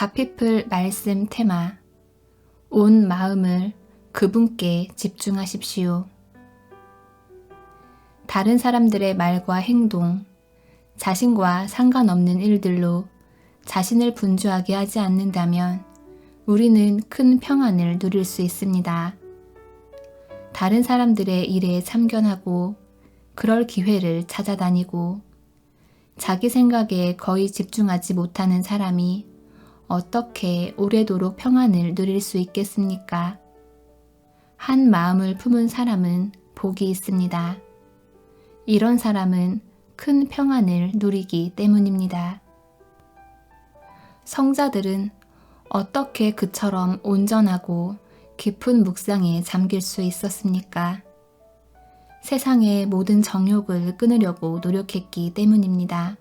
가피플 말씀 테마 온 마음을 그분께 집중하십시오. 다른 사람들의 말과 행동, 자신과 상관없는 일들로 자신을 분주하게 하지 않는다면 우리는 큰 평안을 누릴 수 있습니다. 다른 사람들의 일에 참견하고 그럴 기회를 찾아다니고 자기 생각에 거의 집중하지 못하는 사람이 어떻게 오래도록 평안을 누릴 수 있겠습니까? 한 마음을 품은 사람은 복이 있습니다. 이런 사람은 큰 평안을 누리기 때문입니다. 성자들은 어떻게 그처럼 온전하고 깊은 묵상에 잠길 수 있었습니까? 세상의 모든 정욕을 끊으려고 노력했기 때문입니다.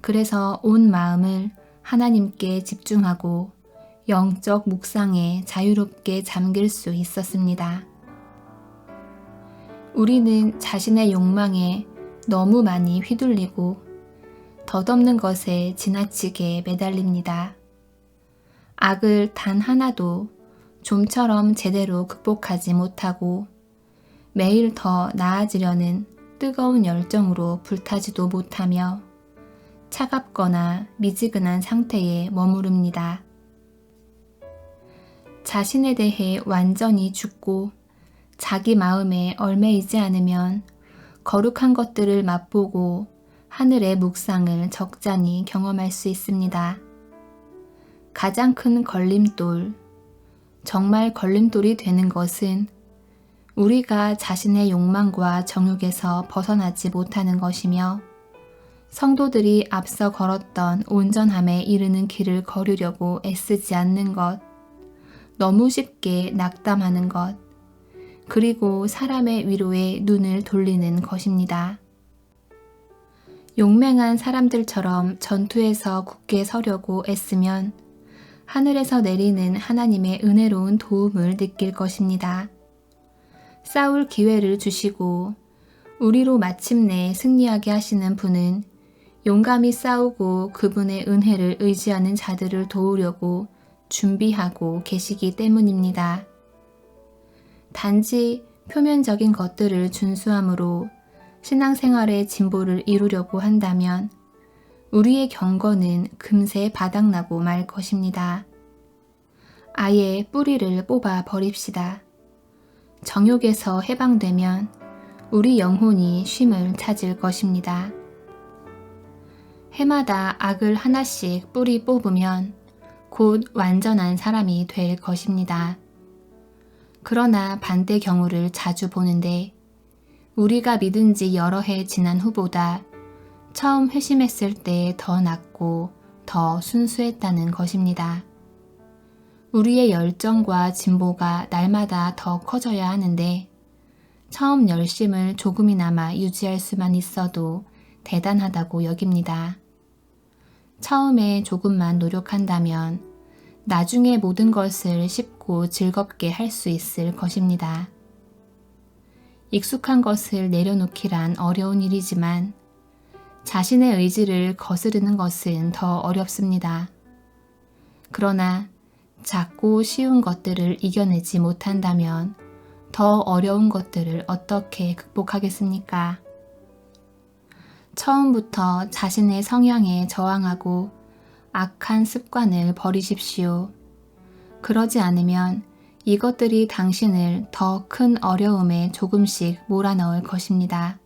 그래서 온 마음을 하나님께 집중하고 영적 묵상에 자유롭게 잠길 수 있었습니다. 우리는 자신의 욕망에 너무 많이 휘둘리고 덧없는 것에 지나치게 매달립니다. 악을 단 하나도 좀처럼 제대로 극복하지 못하고 매일 더 나아지려는 뜨거운 열정으로 불타지도 못하며 차갑거나 미지근한 상태에 머무릅니다. 자신에 대해 완전히 죽고 자기 마음에 얼매이지 않으면 거룩한 것들을 맛보고 하늘의 묵상을 적잖이 경험할 수 있습니다. 가장 큰 걸림돌, 정말 걸림돌이 되는 것은 우리가 자신의 욕망과 정욕에서 벗어나지 못하는 것이며 성도들이 앞서 걸었던 온전함에 이르는 길을 걸으려고 애쓰지 않는 것, 너무 쉽게 낙담하는 것, 그리고 사람의 위로에 눈을 돌리는 것입니다. 용맹한 사람들처럼 전투에서 굳게 서려고 애쓰면 하늘에서 내리는 하나님의 은혜로운 도움을 느낄 것입니다. 싸울 기회를 주시고 우리로 마침내 승리하게 하시는 분은 용감히 싸우고 그분의 은혜를 의지하는 자들을 도우려고 준비하고 계시기 때문입니다. 단지 표면적인 것들을 준수함으로 신앙생활의 진보를 이루려고 한다면 우리의 경건은 금세 바닥나고 말 것입니다. 아예 뿌리를 뽑아 버립시다. 정욕에서 해방되면 우리 영혼이 쉼을 찾을 것입니다. 해마다 악을 하나씩 뿌리 뽑으면 곧 완전한 사람이 될 것입니다. 그러나 반대 경우를 자주 보는데 우리가 믿은 지 여러 해 지난 후보다 처음 회심했을 때 더 낫고 더 순수했다는 것입니다. 우리의 열정과 진보가 날마다 더 커져야 하는데 처음 열심을 조금이나마 유지할 수만 있어도 대단하다고 여깁니다. 처음에 조금만 노력한다면 나중에 모든 것을 쉽고 즐겁게 할 수 있을 것입니다. 익숙한 것을 내려놓기란 어려운 일이지만 자신의 의지를 거스르는 것은 더 어렵습니다. 그러나 작고 쉬운 것들을 이겨내지 못한다면 더 어려운 것들을 어떻게 극복하겠습니까? 처음부터 자신의 성향에 저항하고 악한 습관을 버리십시오. 그러지 않으면 이것들이 당신을 더 큰 어려움에 조금씩 몰아넣을 것입니다.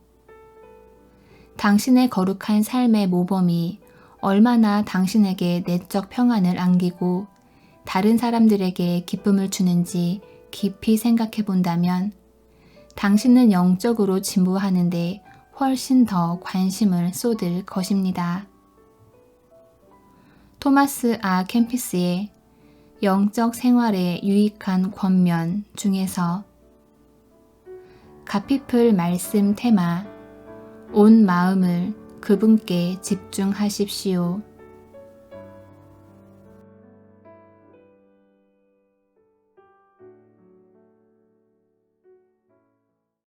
당신의 거룩한 삶의 모범이 얼마나 당신에게 내적 평안을 안기고 다른 사람들에게 기쁨을 주는지 깊이 생각해 본다면 당신은 영적으로 진보하는데 훨씬 더 관심을 쏟을 것입니다. 토마스 아 캠피스의 영적 생활에 유익한 권면 중에서 가피플 말씀 테마 온 마음을 그분께 집중하십시오.